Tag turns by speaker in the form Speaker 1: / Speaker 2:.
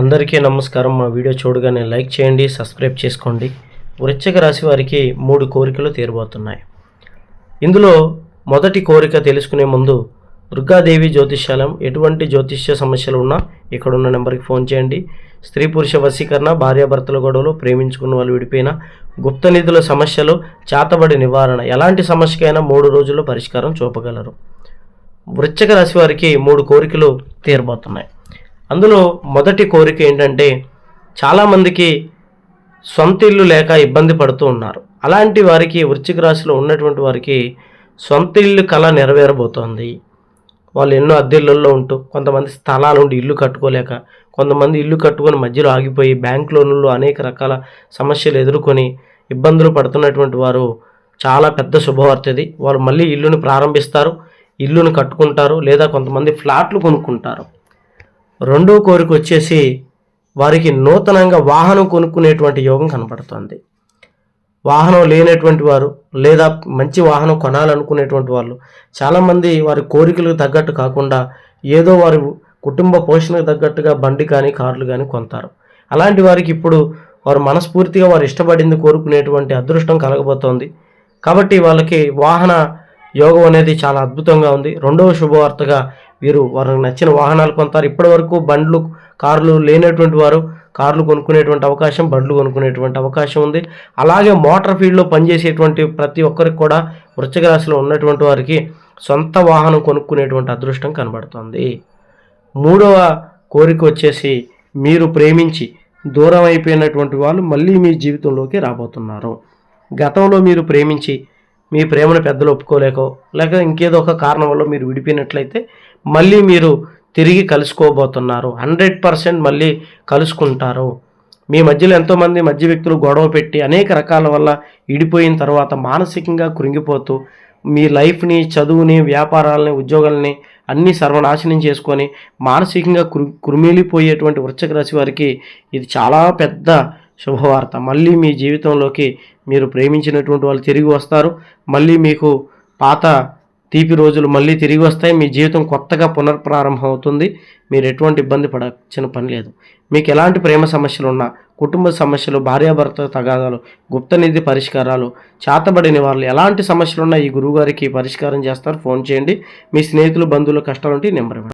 Speaker 1: అందరికీ నమస్కారం. మా వీడియో చూడగానే లైక్ చేయండి సబ్స్క్రైబ్ చేసుకోండి. వృశ్చిక రాశి వారికి మూడు కోరికలు తీరబోతున్నాయి. ఇందులో మొదటి కోరిక తెలుసుకునే ముందు దుర్గాదేవి జ్యోతిష్యాలయం ఎటువంటి జ్యోతిష్య సమస్యలు ఉన్నా ఇక్కడున్న నెంబర్కి ఫోన్ చేయండి. స్త్రీ పురుష వశీకరణ భార్యాభర్తల గొడవలు ప్రేమించుకున్న వాళ్ళు విడిపోయిన గుప్త నిధుల సమస్యలు చేతబడి నివారణ ఎలాంటి సమస్యకైనా మూడు రోజుల్లో పరిష్కారం చూపగలరు. వృశ్చిక రాశి వారికి మూడు కోరికలు తీరబోతున్నాయి. అందులో మొదటి కోరిక ఏంటంటే చాలామందికి సొంత ఇల్లు లేక ఇబ్బంది పడుతూ ఉన్నారు. అలాంటి వారికి వృశ్చిక రాశిలో ఉన్నటువంటి వారికి సొంత ఇల్లు కళ నెరవేరబోతోంది. వాళ్ళు ఎన్నో అద్దెళ్ళల్లో ఉంటూ కొంతమంది స్థలాలు ఉండి ఇల్లు కట్టుకోలేక కొంతమంది ఇల్లు కట్టుకొని మధ్యలో ఆగిపోయి బ్యాంక్ లోన్లు అనేక రకాల సమస్యలు ఎదుర్కొని ఇబ్బందులు పడుతున్నటువంటి వారు చాలా పెద్ద శుభవార్తది. వాళ్ళు వారు మళ్ళీ ఇల్లును ప్రారంభిస్తారు ఇల్లును కట్టుకుంటారు లేదా కొంతమంది ఫ్లాట్లు కొనుక్కుంటారు. రెండో కోరిక వచ్చేసి వారికి నూతనంగా వాహనం కొనుక్కునేటువంటి యోగం కనపడుతుంది. వాహనం లేనటువంటి వారు లేదా మంచి వాహనం కొనాలనుకునేటువంటి వాళ్ళు చాలామంది వారి కోరికలకు తగ్గట్టు కాకుండా ఏదో వారి కుటుంబ పోషణకు తగ్గట్టుగా బండి కానీ కార్లు కానీ కొంటారు అలాంటి వారికి ఇప్పుడు వారు మనస్ఫూర్తిగా వారు ఇష్టపడింది కోరుకునేటువంటి అదృష్టం కలగబోతోంది. కాబట్టి వాళ్ళకి వాహన యోగం అనేది చాలా అద్భుతంగా ఉంది. రెండవ శుభవార్తగా వీరు వారికి నచ్చిన వాహనాలు కొంటారు ఇప్పటి వరకు బండ్లు కార్లు లేనటువంటి వారు కార్లు కొనుక్కునేటువంటి అవకాశం బండ్లు కొనుక్కునేటువంటి అవకాశం ఉంది. అలాగే మోటార్ ఫీల్డ్లో పనిచేసేటువంటి ప్రతి ఒక్కరికి కూడా వృశ్చిక రాశిలో ఉన్నటువంటి వారికి సొంత వాహనం కొనుక్కునేటువంటి అదృష్టం కనబడుతుంది. మూడవ కోరిక వచ్చేసి మీరు ప్రేమించి దూరం అయిపోయినటువంటి వాళ్ళు మళ్ళీ మీ జీవితంలోకి రాబోతున్నారు. గతంలో మీరు ప్రేమించి మీ ప్రేమను పెద్దలు ఒప్పుకోలేకో లేక ఇంకేదో ఒక కారణం వల్ల మీరు విడిపోయినట్లయితే మళ్ళీ మీరు తిరిగి కలుసుకోబోతున్నారు. హండ్రెడ్ పర్సెంట్ మళ్ళీ కలుసుకుంటారు. మీ మధ్యలో ఎంతోమంది మధ్య వ్యక్తులు గొడవ పెట్టి అనేక రకాల వల్ల ఇడిపోయిన తర్వాత మానసికంగా కృంగిపోతూ మీ లైఫ్ని చదువుని వ్యాపారాలని ఉద్యోగాలని అన్నీ సర్వనాశనం చేసుకొని మానసికంగా కృ కృమిలిపోయేటువంటి వృశ్చిక రాశి వారికి ఇది చాలా పెద్ద శుభవార్త. మళ్ళీ మీ జీవితంలోకి మీరు ప్రేమించినటువంటి వాళ్ళు తిరిగి వస్తారు. మళ్ళీ మీకు పాత తీపి రోజులు మళ్ళీ తిరిగి వస్తాయి. మీ జీవితం కొత్తగా పునర్ప్రారంభం అవుతుంది మీరు ఎటువంటి ఇబ్బంది పడాల్సిన పని లేదు. మీకు ఎలాంటి ప్రేమ సమస్యలు ఉన్నా కుటుంబ సమస్యలు భార్యాభర్త తగాదాలు గుప్త నిధి పరిష్కారాలు చేతబడిన వాళ్ళు ఎలాంటి సమస్యలు ఉన్నా ఈ గురువుగారికి పరిష్కారం చేస్తారు. ఫోన్ చేయండి. మీ స్నేహితులు బంధువులు కష్టాలుంటే ఈ నెంబర్ ఇవ్వండి.